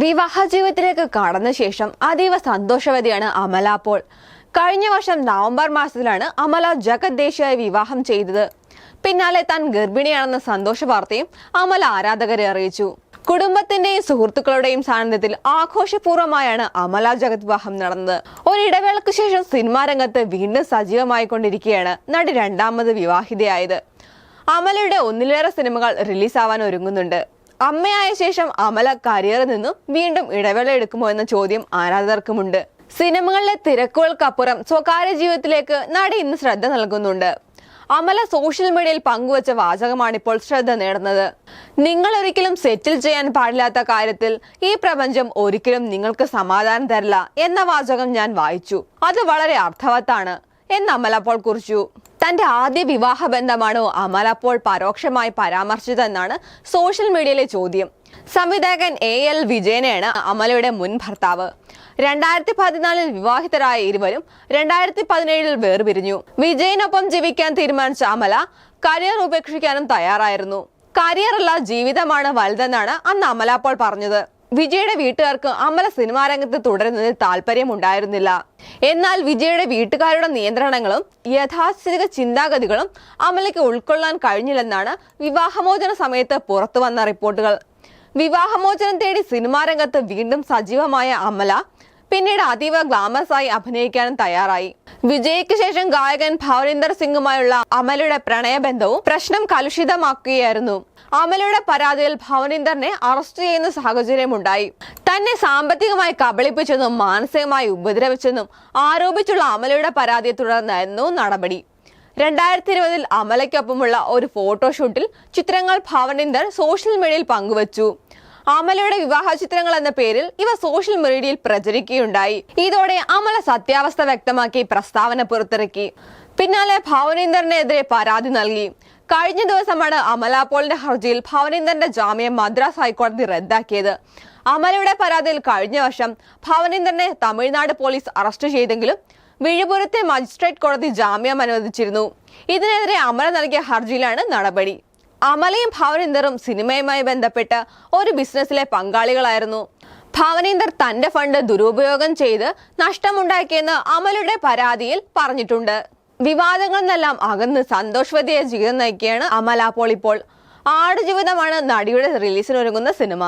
വിവാഹ ജീവിതത്തിലേക്ക് കടന്ന ശേഷം അതീവ സന്തോഷവതിയാണ് അമല അപ്പോൾ. കഴിഞ്ഞ വർഷം നവംബർ മാസത്തിലാണ് അമല ജഗത് ദേശിയായി വിവാഹം ചെയ്തത്. പിന്നാലെ താൻ ഗർഭിണിയാണെന്ന സന്തോഷ വാർത്തയും അമല ആരാധകരെ അറിയിച്ചു. കുടുംബത്തിന്റെയും സുഹൃത്തുക്കളുടെയും സാന്നിധ്യത്തിൽ ആഘോഷപൂർവമായാണ് അമല ജഗത് വിവാഹം നടന്നത്. ഒരിടവേളയ്ക്ക് ശേഷം സിനിമാ രംഗത്ത് വീണ്ടും സജീവമായിക്കൊണ്ടിരിക്കുകയാണ് നടി രണ്ടാമത് വിവാഹിതയായത്. അമലയുടെ ഒന്നിലേറെ സിനിമകൾ റിലീസാവാൻ ഒരുങ്ങുന്നുണ്ട്. അമ്മയായ ശേഷം അമല കരിയറിൽ നിന്നും വീണ്ടും ഇടവേള എടുക്കുമോ എന്ന ചോദ്യം ആരാധകർക്കുമുണ്ട്. സിനിമകളിലെ തിരക്കുകൾക്കപ്പുറം സ്വകാര്യ ജീവിതത്തിലേക്ക് നടി ഇന്ന് ശ്രദ്ധ നൽകുന്നുണ്ട്. അമല സോഷ്യൽ മീഡിയയിൽ പങ്കുവച്ച വാചകമാണ് ഇപ്പോൾ ശ്രദ്ധ നേടുന്നത്. നിങ്ങൾ ഒരിക്കലും സെറ്റിൽ ചെയ്യാൻ പാടില്ലാത്ത കാര്യത്തിൽ ഈ പ്രപഞ്ചം ഒരിക്കലും നിങ്ങൾക്ക് സമാധാനം തരില്ല എന്ന വാചകം ഞാൻ വായിച്ചു. അത് വളരെ അർത്ഥവത്താണ് എന്ന് അമല അപ്പോൾ കുറിച്ചു. തന്റെ ആദ്യ വിവാഹ ബന്ധമാണോ അമല അപ്പോൾ പരോക്ഷമായി പരാമർശിച്ചതെന്നാണ് സോഷ്യൽ മീഡിയയിലെ ചോദ്യം. സംവിധായകൻ എ എൽ വിജയനെയാണ് അമലയുടെ മുൻ ഭർത്താവ്. രണ്ടായിരത്തി പതിനാലിൽ വിവാഹിതരായ ഇരുവരും രണ്ടായിരത്തി പതിനേഴിൽ വേർപിരിഞ്ഞു. വിജയനൊപ്പം ജീവിക്കാൻ തീരുമാനിച്ച അമല കരിയർ ഉപേക്ഷിക്കാനും തയ്യാറായിരുന്നു. കരിയറല്ല ജീവിതമാണ് വലുതെന്നാണ് അന്ന് അമല അപ്പോൾ പറഞ്ഞത്. വിജയുടെ വീട്ടുകാർക്ക് അമല സിനിമാ രംഗത്ത് തുടരുന്നതിൽ താല്പര്യമുണ്ടായിരുന്നില്ല. എന്നാൽ വിജയുടെ വീട്ടുകാരുടെ നിയന്ത്രണങ്ങളും യഥാസ്ഥിതിക ചിന്താഗതികളും അമലയ്ക്ക് ഉൾക്കൊള്ളാൻ കഴിഞ്ഞില്ലെന്നാണ് വിവാഹമോചന സമയത്ത് പുറത്തു വന്ന റിപ്പോർട്ടുകൾ. വിവാഹമോചനം തേടി സിനിമാ രംഗത്ത് വീണ്ടും സജീവമായ അമല പിന്നീട് അതീവ ഗ്ലാമറസ് ആയി അഭിനയിക്കാനും തയ്യാറായി. വിജയ്ക്ക് ശേഷം ഗായകൻ ഭാവരീന്ദർ സിംഗുമായുള്ള അമലയുടെ പ്രണയബന്ധവും പ്രശ്നം കലുഷിതമാക്കുകയായിരുന്നു. അമലയുടെ പരാതിയിൽ ഭവനീന്ദറിനെ അറസ്റ്റ് ചെയ്യുന്ന സാഹചര്യമുണ്ടായി. തന്നെ സാമ്പത്തികമായി കബളിപ്പിച്ചെന്നും മാനസികമായി ഉപദ്രവിച്ചെന്നും ആരോപിച്ചുള്ള അമലയുടെ പരാതിയെ തുടർന്നായിരുന്നു നടപടി. രണ്ടായിരത്തി ഇരുപതിൽ അമലയ്ക്കൊപ്പമുള്ള ഒരു ഫോട്ടോഷൂട്ടിൽ ചിത്രങ്ങൾ ഭവനീന്ദർ സോഷ്യൽ മീഡിയയിൽ പങ്കുവച്ചു. അമലയുടെ വിവാഹ ചിത്രങ്ങൾ എന്ന പേരിൽ ഇവ സോഷ്യൽ മീഡിയയിൽ പ്രചരിക്കുകയുണ്ടായി. ഇതോടെ അമല സത്യാവസ്ഥ വ്യക്തമാക്കി പ്രസ്താവന പുറത്തിറക്കി. പിന്നാലെ ഭവനീന്ദറിനെതിരെ പരാതി നൽകി. കഴിഞ്ഞ ദിവസമാണ് അമല പോളിന്റെ ഹർജിയിൽ ഭവനീന്ദറിന്റെ ജാമ്യം മദ്രാസ് ഹൈക്കോടതി റദ്ദാക്കിയത്. അമലയുടെ പരാതിയിൽ കഴിഞ്ഞ വർഷം ഭവനീന്ദറിനെ തമിഴ്നാട് പോലീസ് അറസ്റ്റ് ചെയ്തെങ്കിലും വിഴുപുരത്തെ മജിസ്ട്രേറ്റ് കോടതി ജാമ്യം അനുവദിച്ചിരുന്നു. ഇതിനെതിരെ അമല നൽകിയ ഹർജിയിലാണ് നടപടി. അമലയും ഭാവനീന്ദറും സിനിമയുമായി ബന്ധപ്പെട്ട് ഒരു ബിസിനസ്സിലെ പങ്കാളികളായിരുന്നു. ഭാവനീന്ദർ തന്റെ ഫണ്ട് ദുരുപയോഗം ചെയ്ത് നഷ്ടമുണ്ടാക്കിയെന്ന് അമലയുടെ പരാതിയിൽ പറഞ്ഞിട്ടുണ്ട്. വിവാദങ്ങളിൽ നിന്നെല്ലാം അകന്ന് സന്തോഷവതിയായ ജീവിതം നയിക്കുകയാണ് അമല അപ്പോൾ ഇപ്പോൾ. ആടുജീവിതമാണ് നടിയുടെ റിലീസിനൊരുങ്ങുന്ന സിനിമ.